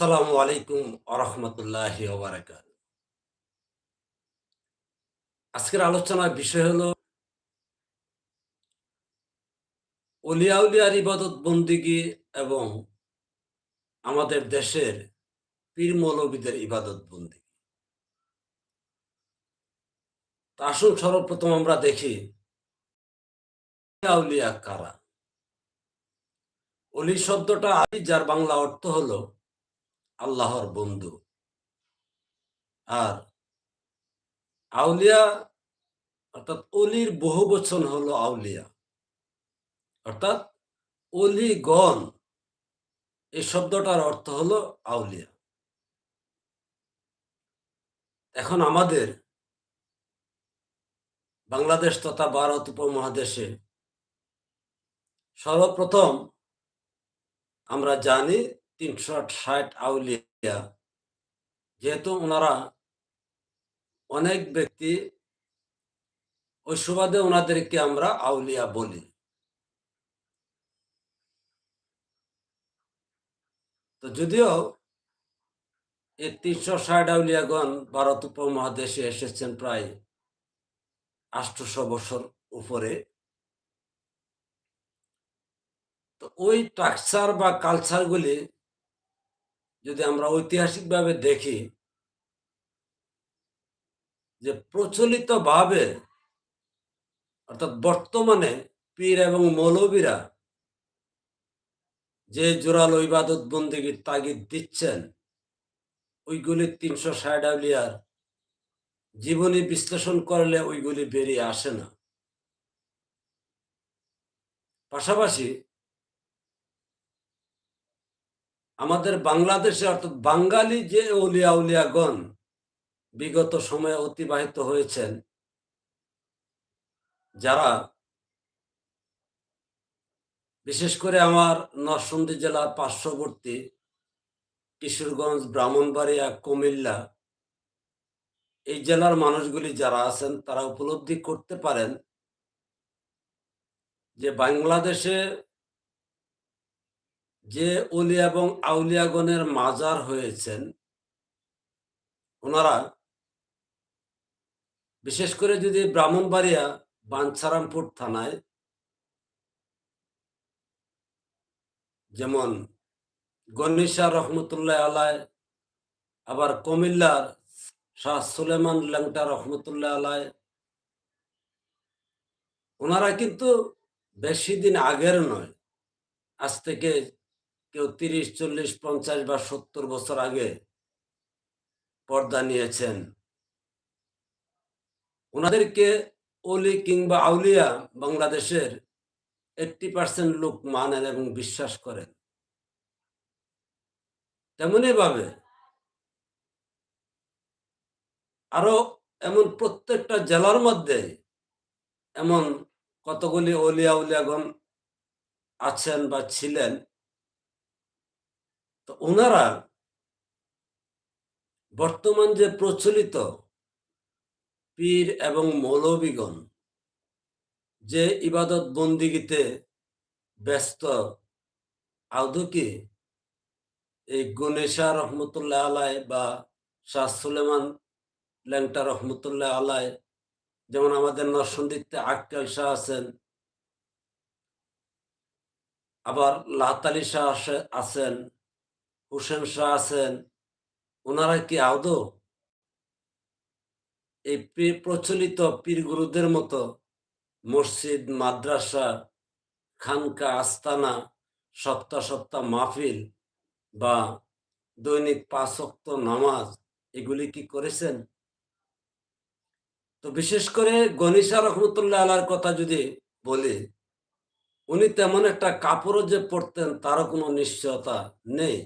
আসসালামু আলাইকুম আরহামতুল্লাহ আজকের আলোচনার বিষয় হলো, অলিয়া উলিয়ার ইবাদত বন্দিগি এবং আমাদের দেশের পীর মৌলবীদের ইবাদত বন্দিগি। আসুন সর্বপ্রথম আমরা দেখি আউলিয়া কারা? অলি শব্দটা আলি যার বাংলা অর্থ হলো আল্লাহর বন্ধু। আর আউলিয়া, অর্থাৎ অলির বহু বচন হলো আউলিয়া। অর্থাৎ অলিগণ, এই শব্দটার অর্থ হলো আউলিয়া। এখন আমাদের বাংলাদেশ তথা ভারত উপমহাদেশে সর্বপ্রথম আমরা জানি তিনশো ষাট আউলিয়া। যেহেতু ওনারা অনেক ব্যক্তি ওই সুবাদে ওনাদেরকে আমরা আউলিয়া বলি। তো যদিও এই তিনশো ষাট আউলিয়াগণ ভারত উপমহাদেশে এসেছেন প্রায় আষ্টশো বছর উপরে, তো ওই স্ট্রাকচার বা কালচারগুলি যদি আমরা ঐতিহাসিকভাবে দেখি যে প্রচলিতভাবে, অর্থাৎ বর্তমানে পীর এবং মৌলবীরা যে জোরালো ইবাদত বন্দিগির তাগিদ দিচ্ছেন, ওইগুলি তিনশো ষাট আউলিয়ার জীবনী বিশ্লেষণ করলে ওইগুলি বেরিয়ে আসে না। পাশাপাশি আমাদের বাংলাদেশে অর্থাৎ বাঙালি যে উলিয়া উলিয়াগণ বিগত সময়ে অতিবাহিত হয়েছেন, যারা বিশেষ করে আমার নরসন্দী জেলার পার্শ্ববর্তী কিশোরগঞ্জ, ব্রাহ্মণবাড়িয়া, কুমিল্লা, এই জেলার মানুষগুলি যারা আছেন তারা উপলব্ধি করতে পারেন যে বাংলাদেশে যে অলিয়া এবং আউলিয়াগণের মাজার হয়েছেন, ওনারা বিশেষ করে যদি ব্রাহ্মণবাড়িয়া, বাঞ্ছারামপুর থানায় যেমন গনিশা রহমতুল্লাহ আলায়, আবার কুমিল্লার শাহ সুলেমান ল্যাংটা রহমতুল্লাহ আলায়, ওনারা কিন্তু বেশি দিন আগের নয়, আজ থেকে কেউ তিরিশ, চল্লিশ, পঞ্চাশ বা সত্তর বছর আগে পর্দা নিয়েছেন। ওনাদেরকে অলি কিংবা আউলিয়া বাংলাদেশের এইটটি পার্সেন্ট লোক মানেন এবং বিশ্বাস করেন। তেমনই ভাবে আরও এমন প্রত্যেকটা জেলার মধ্যে এমন কতগুলি অলিয়া উলিয়াগণ আছেন বা ছিলেন তো ওনারা বর্তমান যে প্রচলিত পীর এবং মৌলবীগণ যে ইবাদত বন্দিগিতে ব্যস্ত আদৌ কি এই গণেশা রহমতুল্লাহ আলায় বা শাহ সুলেমান ল্যাংটা রহমতুল্লাহ আলায় যেমন আমাদের নরসন্দিতে আক্কেল শাহ আছেন, আবার লাতালি শাহ আছেন হুসেন শাহ আছেন ওনারা কি আদৌ এই প্রচলিত পীর গুরুদের মতো মসজিদ, মাদ্রাসা, খানকা, আস্তানা সপ্তাহ সপ্তাহ মাহফিল বা দৈনিক পাঁচক্ত নামাজ এগুলি কি করেছেন? তো বিশেষ করে গনিশা রহমতুল্লাহ আলার কথা যদি বলি, উনি তেমন একটা কাপড়ও যে পরতেন তারও কোনো নিশ্চয়তা নেই।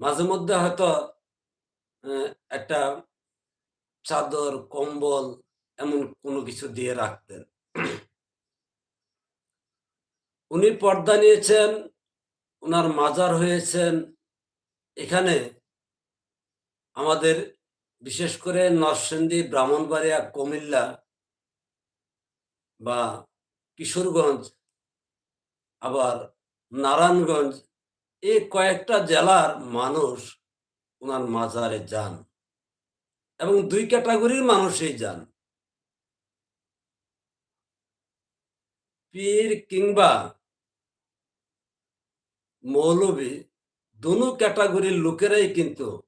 মাঝে মধ্যে হয়তো একটা চাদর, কম্বল এমন কোনো কিছু দিয়ে রাখতেন। উনি পর্দা নিয়েছেন ওনার মাজার হয়েছেন। এখানে আমাদের বিশেষ করে নরসিংদী, ব্রাহ্মণবাড়িয়া, কুমিল্লা বা কিশোরগঞ্জ, আবার নারায়ণগঞ্জ এই কয়েকটা জেলার মানুষ ওনার মাজারে যান এবং দুই ক্যাটাগরির মানুষই যান। পীর কিংবা মৌলবী দুনো ক্যাটাগরির লোকেরাই কিন্তু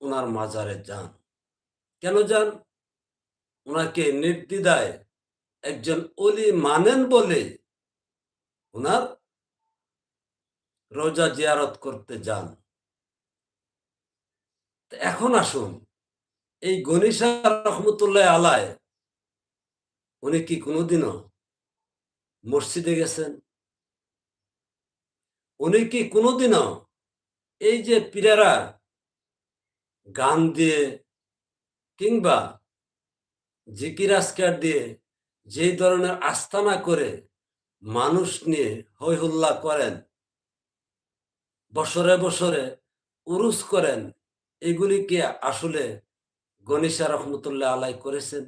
ওনার মাজারে যান। কেন যান? ওনাকে নির্দ্বিধায় একজন অলি মানেন বলে ওনার রোজা জিয়ারত করতে যান। এখন আসুন, এই গনিশা রহমতুল্লাহ আলায়, উনি কি কোনোদিনও মসজিদে গেছেন? উনি কি কোনোদিনও এই যে পীরেরা গান দিয়ে কিংবা জিকির আসকার দিয়ে যে ধরনের আস্তানা করে মানুষ নিয়ে হৈ হুল্লা করেন বছরে বছরে উরুস করেন। এগুলি কি আসলে গনিশা রহমতুল্লাহ আলাই করেছেন,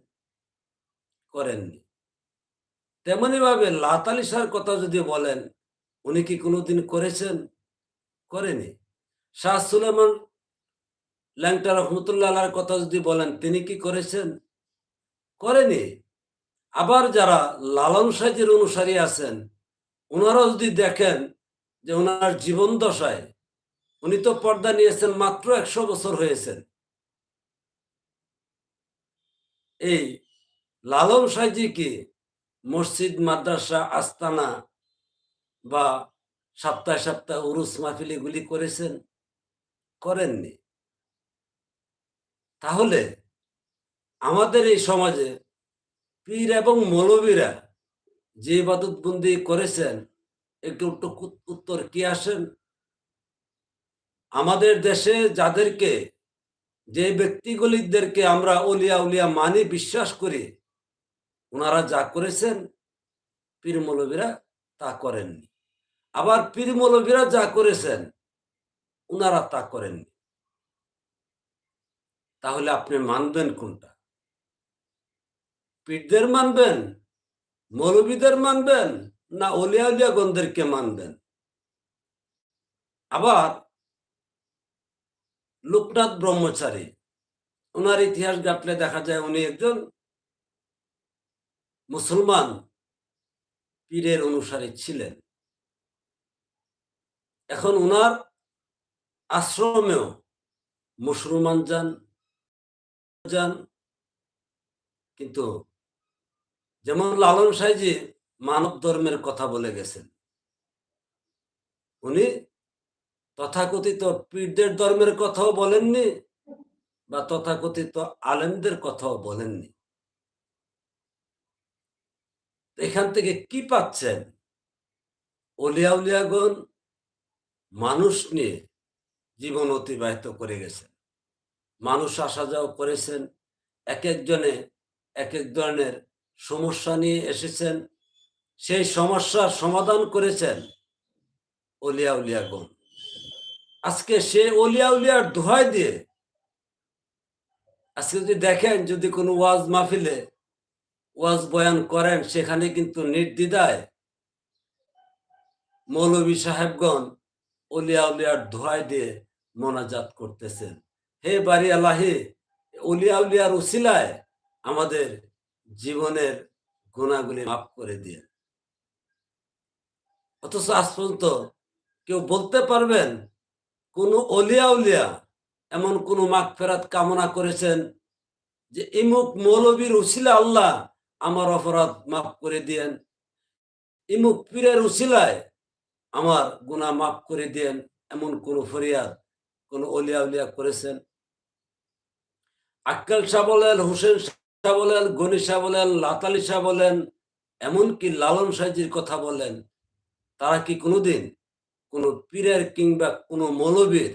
করেননি। তেমনি ভাবে লাতালিসার কথা যদি বলেন, উনি কি কোনোদিন করেছেন? করেনি। শাহ সুলেমান ল্যাংটা রহমতুল্লাহ আলার কথা যদি বলেন, তিনি কি করেছেন? করেনি। আবার যারা লালন সাজির অনুসারী আছেন, ওনারাও যদি দেখেন যে ওনার জীবন দশায় উনি তো পর্দা নিয়েছেন মাত্র একশো বছর হয়েছেন। এই লালন সাইজি কি মসজিদ, মাদ্রাসা, আস্তানা বা সপ্তাহে সপ্তাহে উরুস মাহফিল এগুলি করেছেন? করেননি। তাহলে আমাদের এই সমাজে পীর এবং মৌলবীরা যে ইবাদতবন্দি করেছেন একটু উত্তর কি আসেন? আমাদের দেশে যাদেরকে, যে ব্যক্তিগুলিদেরকে আমরা অলিয়া উলিয়া মানি বিশ্বাস করি, ওনারা যা করেছেন, পীর মৌলবীরা তা করেননি। আবার পীর মৌলবীরা যা করেছেন, ওনারা তা করেননি। তাহলে আপনি মানবেন কোনটা? পীরদের মানবেন, মৌলবীদের মানবেন না অলিয়া গন্ধেরকে মানবেন। আবার লোকনাথ ব্রহ্মচারী ওনার ইতিহাস ঘাটলে দেখা যায় উনি একজন মুসলমান পীরের অনুসারী ছিলেন। এখন ওনার আশ্রমেও মুসলমান যান যান, কিন্তু যেমন লালন সাহেজি মানব ধর্মের কথা বলে গেছেন। উনি তথাকথিত পীরদের ধর্মের কথাও বলেননি বা তথাকথিত আলেমদের কথাও বলেননি। এখান থেকে কি পাচ্ছেন? অলিয়া উলিয়াগণ মানুষ নিয়ে জীবন অতিবাহিত করে গেছেন। মানুষ আসা যাওয়া করেছেন। এক একজনে এক এক ধরনের সমস্যা নিয়ে এসেছেন। সেই সমস্যার সমাধান করেছেন অলিয়া উলিয়াগণ আজকে সে অলিয়া উলিয়ার দোহাই দিয়ে আজকে যদি দেখেন, যদি কোনো ওয়াজ মাহফিলে ওয়াজ বয়ান করেন, সেখানে কিন্তু নির্দ্বিধায় মৌলভী সাহেবগণ অলিয়া উলিয়ার দোহাই দিয়ে মোনাজাত করতেছেন। হে বাড়ি আল্লাহে, অলিয়া উলিয়ার উসিলায় আমাদের জীবনের গুণাগুলি মাফ করে দিয়ে। অথচ আজ পর্যন্ত কেউ বলতে পারবেন, কোন অলিয়া উলিয়া এমন কোন মাগ ফেরাত কামনা করেছেন যে ইমুক মৌলবীর উসিলা আল্লাহ আমার অপরাধ মাফ করে দিয়েন। ইমুক পীরের উসিলায় আমার গুনাহ মাফ করে দিয়েন। এমন কোন ফরিয়াদ, কোন অলিয়া উলিয়া করেছেন? আক্কেল শাহ বলেন, হোসেন শাহ বলেন, গনি শাহ বলেন, লাতালি শাহ বলেন, এমনকি লালন সাইজির কথা বলেন। তারা কি কোনোদিন কোনো পীরের কিংবা কোনো মৌলবীর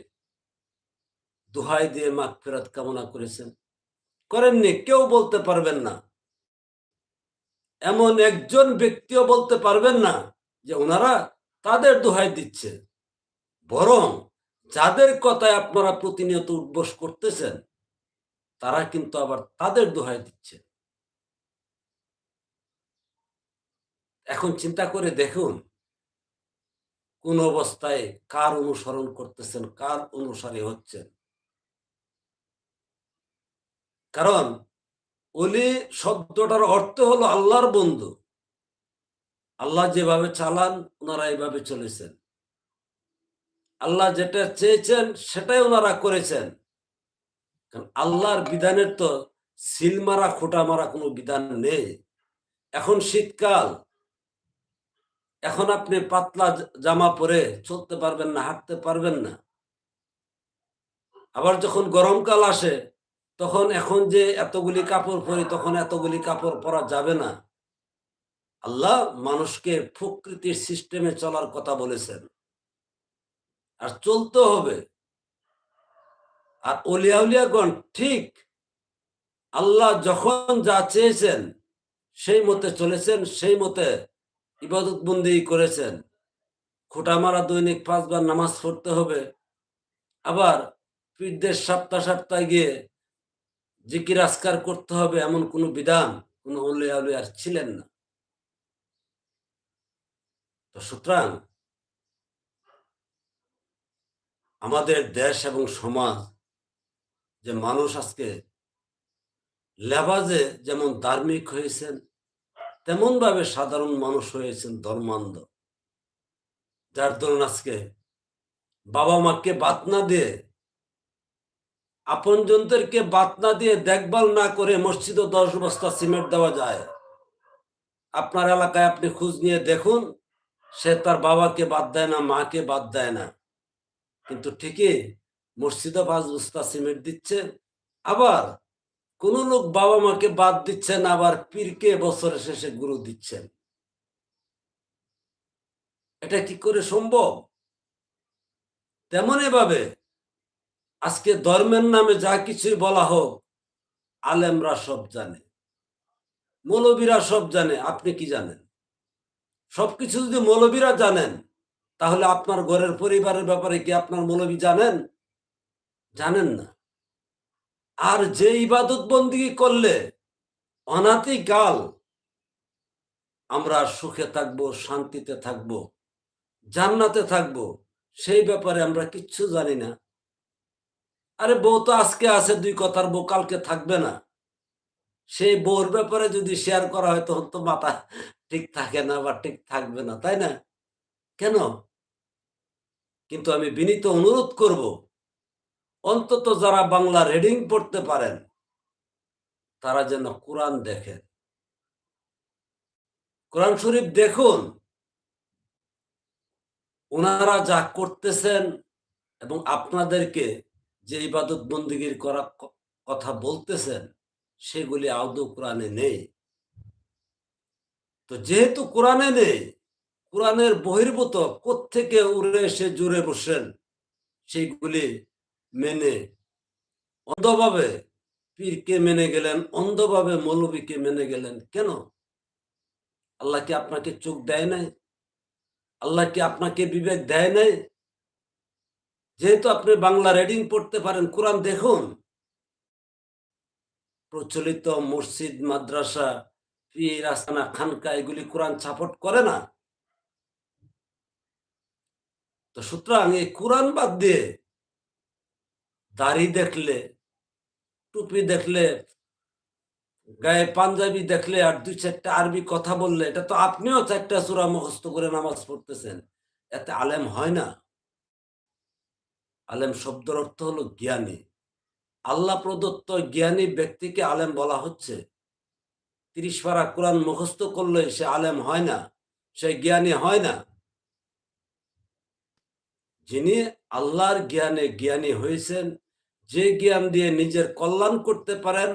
দোহাই দিয়ে মাগ ফেরত কামনা করেছেন? করেননি, কেউ বলতে পারবেন না। এমন একজন ব্যক্তিও বলতে পারবেন না যে ওনারা তাদের দোহাই দিচ্ছে। বরং যাদের কথায় আপনারা প্রতিনিয়ত উদ্বোস করতেছেন, তারা কিন্তু আবার তাদের দোহাই দিচ্ছে। এখন চিন্তা করে দেখুন কোন অবস্থায় কার অনুসরণ করতেছেন, কার অনুসারী হচ্ছেন? কারণ অলি শব্দটার অর্থ হলো আল্লাহর বন্ধু। আল্লাহ যেভাবে চালান, ওনারা এইভাবে চলেছেন। আল্লাহ যেটা চেয়েছেন, সেটাই ওনারা করেছেন। কারণ আল্লাহর বিধানের তো সিল মারা খোটা মারা কোনো বিধান নেই। এখন শীতকাল এখন আপনি পাতলা জামা পরে চলতে পারবেন না, হাঁটতে পারবেন না। আবার যখন গরমকাল আসে, তখন এখন যে এতগুলি কাপড় পরি, তখন এতগুলি কাপড় পরা যাবে না। আল্লাহ মানুষকে প্রকৃতির সিস্টেমে চলার কথা বলেছেন। আর চলতে হবে। আর অলিয়া উলিয়াগণ ঠিক আল্লাহ যখন যা চেয়েছেন, সেই মতে চলেছেন, সেই মতে ইবাদত বন্দি করেছেন। খোটা মারা দৈনিক পাঁচবার নামাজ পড়তে হবে। আবার পীরদের সপ্তাহ সপ্তাহে গিয়ে জিকির আসকার করতে হবে এমন কোনো বিধান কোনো উলিয়া উলিয়ার ছিলেন না। তো সুতরাং আমাদের দেশ এবং সমাজ যে মানুষ আজকে লেবাজে যেমন ধার্মিক হয়েছেন তেমন ভাবে সাধারণ মানুষ হয়েছেন ধর্মান্ধ। যার ধরুন আজকে বাবা মাকে বাত না দিয়ে, আপনজনদেরকে বাত না দিয়ে দেখভাল না করে মসজিদে দশ বস্তা সিমেন্ট দেওয়া যায়। আপনার এলাকায় আপনি খোঁজ নিয়ে দেখুন, সে তার বাবাকে বাদ দেয় না, মাকে বাদ দেয় না। কিন্তু ঠিকই মসজিদে পাঁচ বস্তা সিমেন্ট দিচ্ছে, আবার কোন লোক বাবা মাকে বাদ দিচ্ছেন, আবার পীরকে বছরের শেষে গুরু দিচ্ছেন। এটা কি করে সম্ভব? তেমনই ভাবে আজকে ধর্মের নামে যা কিছুই বলা হোক, আলেমরা সব জানে, মৌলবীরা সব জানে, আপনি কি জানেন? সবকিছু যদি মৌলবীরা জানেন, তাহলে আপনার ঘরের পরিবারের ব্যাপারে কি আপনার মৌলবী জানেন? জানেন না। আর যে ইবাদত বন্দিগি করলে অনাতি কাল, আমরা সুখে থাকব, শান্তিতে থাকব, জান্নাতে থাকব, সেই ব্যাপারে আমরা কিচ্ছু জানি না। আরে বউ তো আজকে আছে, দুই কথার বউ কালকে থাকবে না। সেই বউর ব্যাপারে যদি শেয়ার করা হয়, তখন তো মাথা ঠিক থাকে না বা ঠিক থাকবে না, তাই না? কেন? কিন্তু আমি বিনীত অনুরোধ করব অন্তত যারা বাংলা রিডিং পড়তে পারেন, তারা যেন কোরআন দেখেন। কোরআন শরীফ দেখুন ওনারা যা করতেছেন এবং আপনাদেরকে যে ইবাদত বন্দীগীর করা কথা বলতেছেন, সেগুলি আদৌ কোরআনে নেই। তো যেহেতু কোরআনে নেই, কোরআনের বহির্ভূত কোত্থেকে উড়ে এসে জুড়ে বসেন সেইগুলি মেনে, অন্ধভাবে পীরকে মেনে গেলেন, অন্ধভাবে মৌলবীকে মেনে গেলেন। কেন? আল্লাহ কি আপনাকে চোখ দেয় নাই? আল্লাহ কি আপনাকে বিবেক দেয় নাই? যেহেতু আপনি বাংলা রেডিং পড়তে পারেন, কোরআন দেখুন। প্রচলিত মসজিদ, মাদ্রাসা, পীর, আস্তানা, খানকা, এগুলি কোরআন সাপোর্ট করে না। তো সুতরাং এই কোরআন বাদ দিয়ে দাড়ি দেখলে, টুপি দেখলে, গায়ে পাঞ্জাবি দেখলে আর দুই চারটা আরবি কথা বললে, এটা তো আপনিও চারটা সুরা মুখস্থ করে নামাজ পড়তেছেন। এতে আলেম হয় না। আলেম শব্দের অর্থ হলো জ্ঞানী। আল্লাহ প্রদত্ত জ্ঞানী ব্যক্তিকে আলেম বলা হচ্ছে। তিরিশ পারা কোরআন মুখস্থ করলে সে আলেম হয় না, সে জ্ঞানী হয় না। যিনি আল্লাহর জ্ঞানে জ্ঞানী হয়েছেন যে জ্ঞান দিয়ে নিজের কল্যাণ করতে পারেন,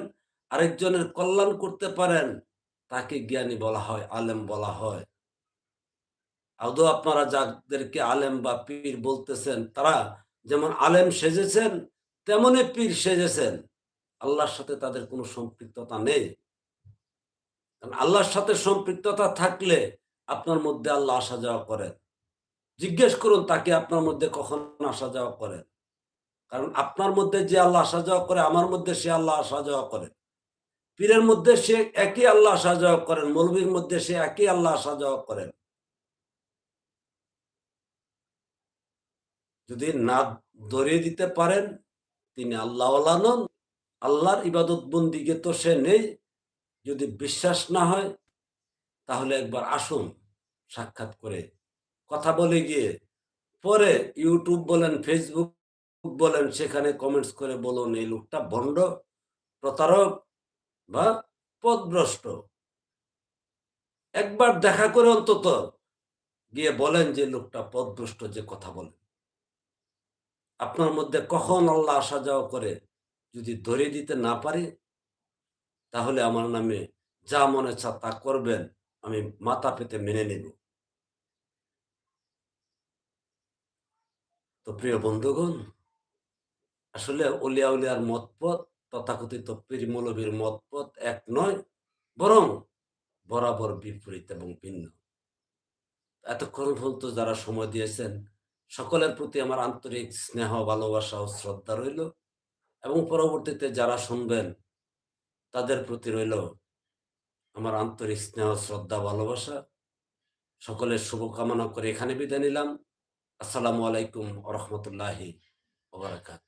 আরেকজনের কল্যাণ করতে পারেন, তাকে জ্ঞানী বলা হয়, আলেম বলা হয়। আদৌ আপনারা যাদেরকে আলেম বা পীর বলতেছেন, তারা যেমন আলেম সেজেছেন, তেমনই পীর সেজেছেন। আল্লাহর সাথে তাদের কোনো সম্পৃক্ততা নেই। আল্লাহর সাথে সম্পৃক্ততা থাকলে আপনার মধ্যে আল্লাহ আসা যাওয়া করেন। জিজ্ঞেস করুন, তাকে আপনার মধ্যে কখন আসা যাওয়া করেন? কারণ আপনার মধ্যে যে আল্লাহ আসা যাওয়া করে, আমার মধ্যে সে আল্লাহ আসা যাওয়া করে। পীরের মধ্যে সে একই আল্লাহ আসা যাওয়া করেন, মৌলবীর মধ্যে সে একই আল্লাহ আসা যাওয়া করেন। যদি না ধরিয়ে দিতে পারেন, তিনি আল্লাহ নন, আল্লাহর ইবাদত বন্দিকে তো সে নেই। যদি বিশ্বাস না হয়, তাহলে একবার আসুন, সাক্ষাৎ করে কথা বলে গিয়ে, পরে ইউটিউব বলেন, ফেসবুক বলেন, সেখানে কমেন্টস করে বলুন, এই লোকটা ভণ্ড, প্রতারক বা পদভ্রষ্ট। একবার দেখা করে অন্তত গিয়ে বলেন যে, লোকটা পদভ্রষ্ট যে কথা বলে। আপনার মধ্যে কখন আল্লাহ আসা যাওয়া করে যদি ধরে দিতে না পারি, তাহলে আমার নামে যা মনে চা তা করবেন, আমি মাথা পেতে মেনে নেব। তো প্রিয় বন্ধুগণ আসলে অলিয়া উলিয়ার মতপথ, তথাকথিত পীর মৌলবীর মতপথ এক নয়, বরং বরাবর বিপরীত এবং ভিন্ন। এতক্ষণ পর্যন্ত যারা সময় দিয়েছেন, সকলের প্রতি আমার আন্তরিক স্নেহ, ভালোবাসা ও শ্রদ্ধা রইল এবং পরবর্তীতে যারা শুনবেন, তাদের প্রতি রইল আমার আন্তরিক স্নেহ, শ্রদ্ধা, ভালোবাসা। সকলের শুভকামনা করে এখানে বিদায় নিলাম। আসসালামু আলাইকুম রহমতুল্লাহি ওবরাকাত